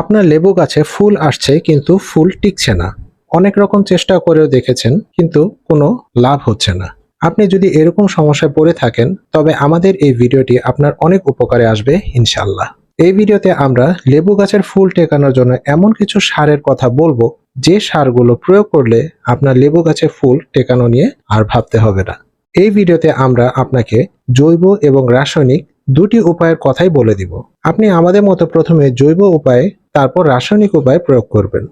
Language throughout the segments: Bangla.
আপনার লেবু গাছে ফুল আসছে কিন্তু ফুল টিকছে না। অনেক রকম চেষ্টা করেও দেখেছেন, কিন্তু কোনো লাভ হচ্ছে না। আপনি যদি এরকম সমস্যায় পড়ে থাকেন, তবে আমাদের এই ভিডিওটি আপনার অনেক উপকারে আসবে ইনশাল্লাহ এই ভিডিওতে আমরা লেবু গাছের ফুল টেকানোর জন্য এমন কিছু সারের কথা বলব, যে সারগুলো প্রয়োগ করলে আপনার লেবু গাছে ফুল টেকানো নিয়ে আর ভাবতে হবে না। এই ভিডিওতে আমরা আপনাকে জৈব এবং রাসায়নিক দুটি উপায়ের কথাই বলে দিব। আপনি আমাদের মতো প্রথমে জৈব উপায়ে, তারপর রাসায়নিক উপায়ে প্রয়োগ করবেন।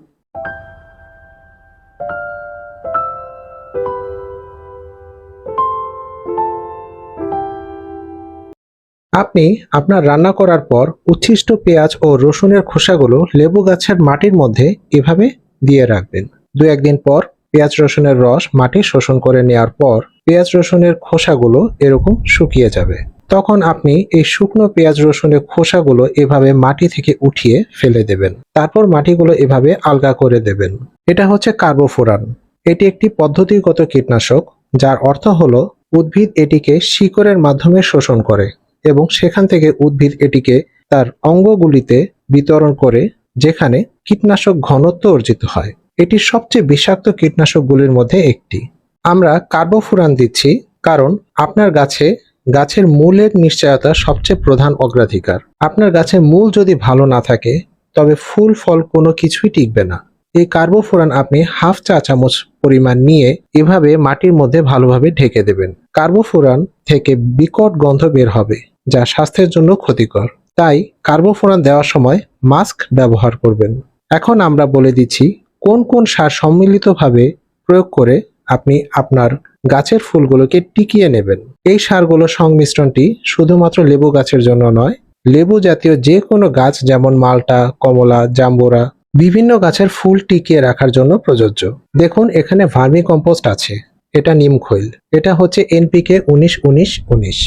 আপনি আপনার রান্না করার পর উচ্ছিষ্ট পেঁয়াজ ও রসুনের খোসাগুলো লেবু গাছের মাটির মধ্যে এভাবে দিয়ে রাখবেন। দু একদিন পর পেঁয়াজ রসুনের রস মাটি শোষণ করে নেওয়ার পর পেঁয়াজ রসুনের খোসাগুলো এরকম শুকিয়ে যাবে। তখন আপনি এই শুকনো পেঁয়াজ রসুনের খোসাগুলো এভাবে মাটি থেকে উঠিয়ে ফেলে দেবেন। তারপর মাটিগুলো এভাবে আলগা করে দেবেন। এটা হচ্ছে কার্বোফোরান। এটি একটি পদ্ধতিগত কীটনাশক, যার অর্থ হলো উদ্ভিদ এটিকে শিকড়ের মাধ্যমে শোষণ করে এবং সেখান থেকে উদ্ভিদ এটিকে তার অঙ্গগুলিতে বিতরণ করে, যেখানে কীটনাশক ঘনত্ব অর্জিত হয়। এটি সবচেয়ে বিষাক্ত কীটনাশকগুলির মধ্যে একটি। আমরা কার্বোফুরান দিচ্ছি কারণ আপনার গাছে গাছের মূলের নিশ্চয়তা সবচেয়ে প্রধান অগ্রাধিকার। আপনার গাছের মূল যদি ভালো না থাকে, তবে ফুল, ফল কোনো কিছুই টিকবে না। এই কার্বোফোরান আপনি হাফ চা চামচ পরিমাণ নিয়ে এভাবে মাটির মধ্যে ভালোভাবে ঢেকে দেবেন। কার্বোফোরান থেকে বিকট গন্ধ বের হবে, যা স্বাস্থ্যের জন্য ক্ষতিকর। তাই কার্বোফোরান দেওয়ার সময় মাস্ক ব্যবহার করবেন। এখন আমরা বলে দিচ্ছি কোন কোন সার সম্মিলিতভাবে প্রয়োগ করে আপনি আপনার গাছের ফুলগুলোকে টিকিয়ে নেবেন। এই সারগুলোর সংমিশ্রণটি শুধুমাত্র লেবু গাছের জন্য নয়, লেবু জাতীয় যে কোনো গাছ যেমন মালটা, কমলা, জাম্বুরা, বিভিন্ন গাছের ফুল টিকিয়ে রাখার জন্য প্রযোজ্য। দেখুন, এখানে ভার্মি কম্পোস্ট আছে। এটা নিমখৈল এটা হচ্ছে এনপিকে উনিশ উনিশ উনিশ।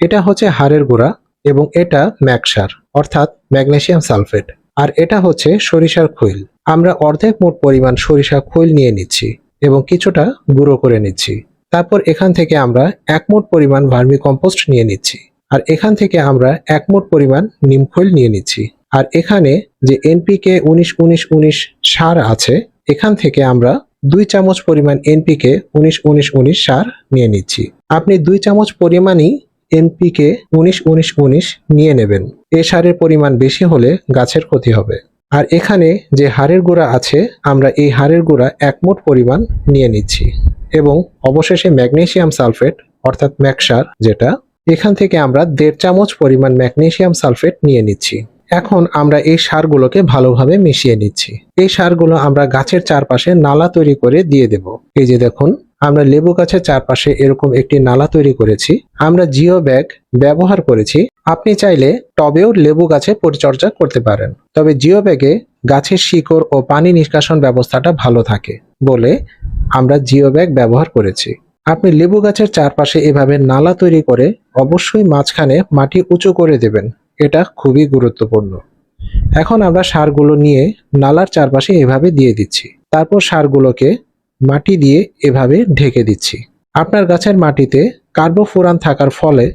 এটা হচ্ছে হাড়ের গুঁড়া এবং এটা ম্যাকসার অর্থাৎ ম্যাগনেসিয়াম সালফেট। আর এটা হচ্ছে সরিষার খৈল। আমরা অর্ধেক মোট পরিমাণ সরিষা খৈল নিয়ে নিচ্ছি। এবং কিছুটা গুঁড়ো করে নিচ্ছি। তারপর এখান থেকে আমরা এক মোট পরিমাণ ভার্মি কম্পোস্ট নিয়ে নিচ্ছি। আর এখান থেকে আমরা এক মোট পরিমাণ নিমখৈল নিয়ে নিচ্ছি। আর এখানে যে এনপিকে উনিশ উনিশ উনিশ সার আছে, এখান থেকে আমরা দুই চামচ পরিমাণ এনপিকে উনিশ উনিশ উনিশ সার নিয়ে নিচ্ছি। আপনি দুই চামচ পরিমাণই এনপিকে উনিশ উনিশ উনিশ নিয়ে নেবেন। এ সারের পরিমাণ বেশি হলে গাছের ক্ষতি হবে। আর এখানে যে হাড়ের গুঁড়া আছে, আমরা এই হাড়ের গুঁড়া একমোট পরিমাণ নিয়ে নিচ্ছি এবং অবশেষে ম্যাগনেসিয়াম সালফেট, অর্থাৎ ম্যাকসার যেটা, এখান থেকে আমরা দেড় চামচ পরিমাণ ম্যাগনেসিয়াম সালফেট নিয়ে নিচ্ছি। এখন আমরা এই সারগুলোকে ভালোভাবে মিশিয়ে নিচ্ছি। এই সারগুলো আমরা গাছের চারপাশে নালা তৈরি করে দিয়ে দেব। এই যে দেখুন আমরা লেবু গাছের চারপাশে এরকম একটি নালা তৈরি করেছি। আমরা জিও ব্যাগ ব্যবহার করেছি। আপনি চাইলে টবেও লেবু গাছে পরিচর্যা করতে পারেন। তবে জিও ব্যাগে গাছের শিকড় ও পানি নিষ্কাশন ব্যবস্থাটা ভালো থাকে বলে আমরা জিও ব্যাগ ব্যবহার করেছি। আপনি লেবু গাছের চারপাশে এভাবে নালা তৈরি করে অবশ্যই মাঝখানে মাটি উঁচু করে দেবেন। এটা খুবই গুরুত্বপূর্ণ। এখন আমরা সারগুলো নিয়ে নালার চারপাশে এভাবে দিয়ে দিচ্ছি। তারপর সারগুলোকে মাটি দিয়ে এভাবে ঢেকে দিচ্ছি। আপনার গাছের মাটিতে কার্বোফোরান থাকার ফলে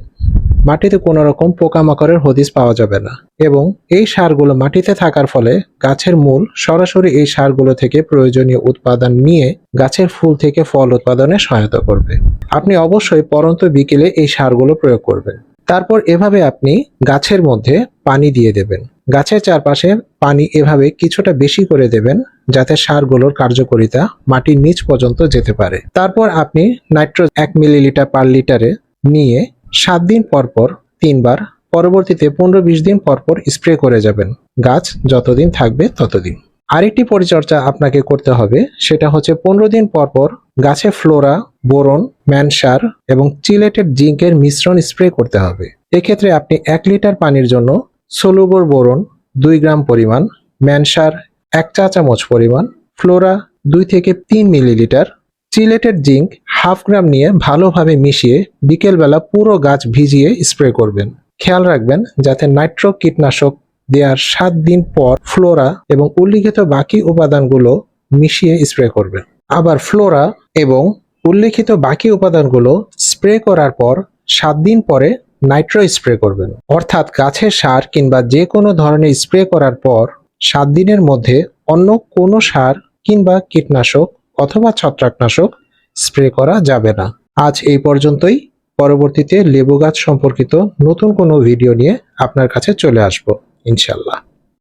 মাটিতে কোনো রকম পোকামাকড়ের হদিস পাওয়া যাবে না এবং এই সারগুলো মাটিতে থাকার ফলে গাছের মূল সরাসরি এই সারগুলো থেকে প্রয়োজনীয় উৎপাদন নিয়ে গাছের ফুল থেকে ফল উৎপাদনে সহায়তা করবে। আপনি অবশ্যই পরন্ত বিকেলে এই সারগুলো প্রয়োগ করবেন। তারপর এভাবে আপনি গাছের মধ্যে পানি দিয়ে দেবেন। গাছের চারপাশে পানি এভাবে কিছুটা বেশি করে দেবেন যাতে সারগুলোর কার্যকারিতা মাটির নিচ পর্যন্ত যেতে পারে। তারপর আপনি নাইট্রো এক মিলিলিটার পার লিটারে নিয়ে সাত দিন পর পর তিনবার পরবর্তীতে পনেরো বিশ দিন পর পর স্প্রে করে যাবেন। গাছ যতদিন থাকবে ততদিন। আরেকটি পরিচর্যা আপনাকে করতে হবে, সেটা হচ্ছে পনেরো দিন পর পর গাছে ফ্লোরা, বোরন ম্যানসার এবং চিলেটেড জিঙ্কের মিশ্রণ স্প্রে করতে হবে। এক্ষেত্রে আপনি এক লিটার পানির জন্য সোলুবোর বোরন, দুই গ্রাম পরিমাণ ম্যানসার এক চা চামচ পরিমাণ, ফ্লোরা, দুই থেকে তিন millilitre, chelated zinc half gram নিয়ে ভালোভাবে মিশিয়ে বিকেলবেলা পুরো গাছ ভিজিয়ে স্প্রে করবেন। খেয়াল রাখবেন যাতে নাইট্রো কীটনাশক দেওয়ার সাত দিন পর ফ্লোরা এবং উল্লিখিত বাকি উপাদানগুলো মিশিয়ে স্প্রে করবেন আবার ফ্লোরা এবং উল্লিখিত বাকি উপাদানগুলো স্প্রে করার পর সাত দিন পরে নাইট্রো স্প্রে করবেন। অর্থাৎ গাছের সার কিংবা যে কোনো ধরনের স্প্রে করার পর সাত দিনের মধ্যে অন্য কোনো সার কিংবা কীটনাশক অথবা ছত্রাকনাশক স্প্রে করা যাবে না। আজ এই পর্যন্তই। পরবর্তীতে লেবু গাছ সম্পর্কিত নতুন কোনো ভিডিও নিয়ে আপনার কাছে চলে আসব। ইনশাল্লাহ